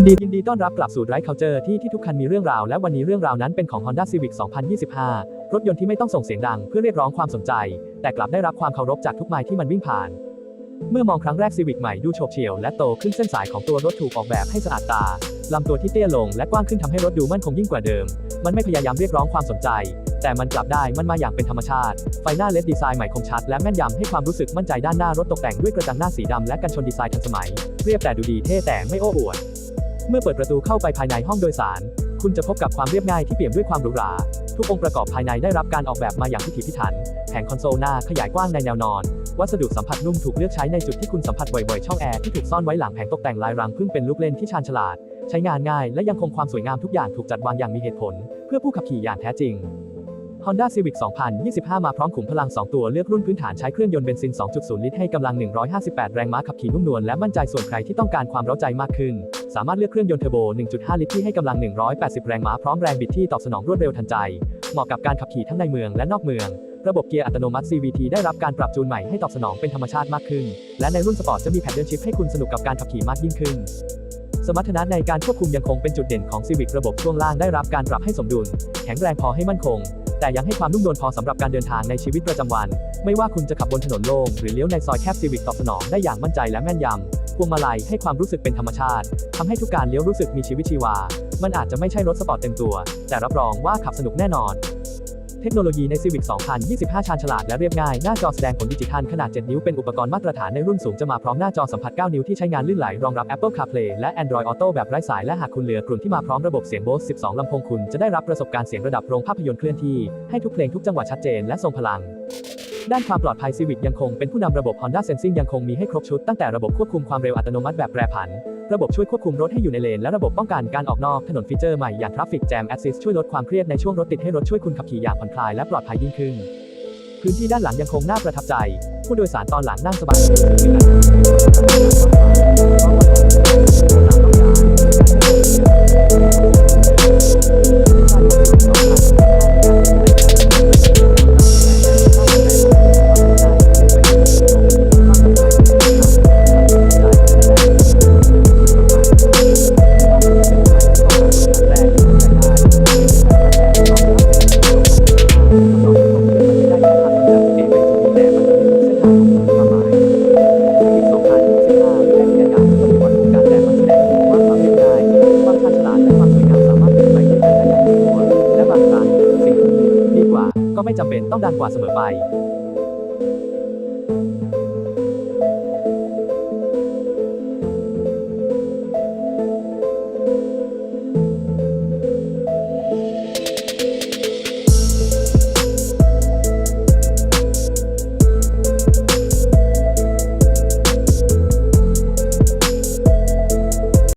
นดียินดีต้อนรับกลับสู่ Drive Culture ที่ที่ทุกคันมีเรื่องราว และวันนี้เรื่องราวนั้นเป็นของ Honda Civic 2025 รถยนต์ที่ไม่ต้องส่งเสียงดังเพื่อเรียกร้องความสนใจ แต่กลับได้รับความเคารพจากทุกไมล์ที่มันวิ่งผ่าน เมื่อมองครั้งแรก Civic ใหม่ดูโฉบเฉี่ยวและโตขึ้นเส้นสายของตัวรถถูกออกแบบให้สะอาดตาลำตัวที่เตี้ยลงและกว้างขึ้นทำให้รถดูมั่นคงยิ่งกว่าเดิม มันไม่พยายามเรียกร้องความสนใจ แต่มันกลับได้มันมาอย่างเป็นธรรมชาติ ไฟหน้าเลดดีไซน์ใหม่คมชัดและแม่นยำให้ความรู้สึกมั่นใจด้านหน้ารถตกแต่งด้วยกระจังหน้าสีดำและกันชนดีไซน์ทันสมัย เรียบแต่ดูดีเท่แต่ไม่โอ้อวด เมื่อเปิดประตูเข้าไปภายในห้องโดยสาร คุณจะพบกับความเรียบง่ายที่เปี่ยมด้วยความหรูหรา ทุกองค์ประกอบภายในได้รับการออกแบบมาอย่างพิถีพิถัน แผงคอนโซลหน้าขยายกว้างในแนวนอน วัสดุสัมผัสนุ่มถูกเลือกใช้ในจุดที่คุณสัมผัสบ่อยๆ ช่องแอร์ที่ถูกซ่อนไว้หลังแผงตกแต่งลายรังพึ่งเป็นลูกเล่นที่ชาญฉลาด ใช้งานง่ายและยังคงความสวยงามทุกอย่างถูกจัดวางอย่างมีเหตุผล เพื่อผู้ขับขี่อย่างแท้จริง Honda Civic 2025 มาพร้อมขุมพลัง 2 ตัวเลือกรุ่นพื้นฐานใช้เครื่องยนต์เบนซิน 2.0 ลิตรให้กำลัง 158 แรงม้าขับขี่นุ่มนวลและมั่นใจส่วนใครที่ต้องการความเร้าใจมากขึ้น สามารถเลือกเครื่องยนต์เทอร์โบ 1.5 ลิตรที่ให้กำลัง 180 แรงม้าพร้อมแรงบิดที่ตอบสนองรวดเร็วทันใจ เหมาะกับการขับขี่ทั้งในเมืองและนอกเมือง ระบบเกียร์อัตโนมัติ CVT ได้รับการปรับจูนใหม่ให้ตอบสนองเป็นธรรมชาติมากขึ้น และในรุ่นสปอร์ตจะมีแพดเดิลชิพให้คุณสนุกกับการขับขี่มากยิ่งขึ้น สมรรถนะในการควบคุมยังคงเป็นจุดเด่นของ Civic ระบบช่วงล่างได้รับการปรับให้สมดุล แข็งแรงพอให้มั่นคง แต่ยังให้ความนุ่มนวลพอสำหรับการเดินทางในชีวิตประจำวัน ไม่ว่าคุณจะขับบนถนนโล่งหรือเลี้ยวในซอยแคบ Civic ตอบสนองได้อย่างมั่นใจและแม่นยำ พวงมาลัยให้ความรู้สึกเป็นธรรมชาติทำให้ทุกการเลี้ยวรู้สึกมีชีวิตชีวา มันอาจจะไม่ใช่รถสปอร์ตเต็มตัว แต่รับรองว่าขับสนุกแน่นอน เทคโนโลยีใน Civic 2025 ชาญฉลาดและเรียบง่าย หน้าจอแสดงผลดิจิทัลขนาด 7 นิ้วเป็นอุปกรณ์มาตรฐานในรุ่นสูงจะมาพร้อมหน้าจอสัมผัส 9 นิ้วที่ใช้งานลื่นไหลรองรับ Apple CarPlay และ Android Auto แบบไร้สายและหากคุณเหลือกลุ่นที่มาพร้อมระบบเสียง Bose 12 ลำโพงคุณจะได้รับประสบการณ์เสียงระดับโรงภาพยนตร์เคลื่อนที่ให้ทุกเพลงทุกจังหวะชัดเจนและทรงพลัง ด้านความปลอดภัย Civic ยังคงเป็นผู้นำระบบ Honda Sensing ยังคงมีให้ครบชุดตั้งแต่ระบบควบคุมความเร็วอัตโนมัติแบบแปรผัน ระบบช่วยควบคุมรถให้อยู่ในเลน และระบบป้องกันการออกนอกถนนฟีเจอร์ใหม่อย่าง Traffic Jam Assist ช่วยลดความเครียดในช่วงรถติดให้รถช่วยคุณขับขี่อย่างผ่อนคลายและปลอดภัยยิ่งขึ้น พื้นที่ด้านหลังยังคงน่าประทับใจ ผู้โดยสารตอนหลังนั่งสบาย ไม่จำเป็นต้องดังกว่าเสมอไป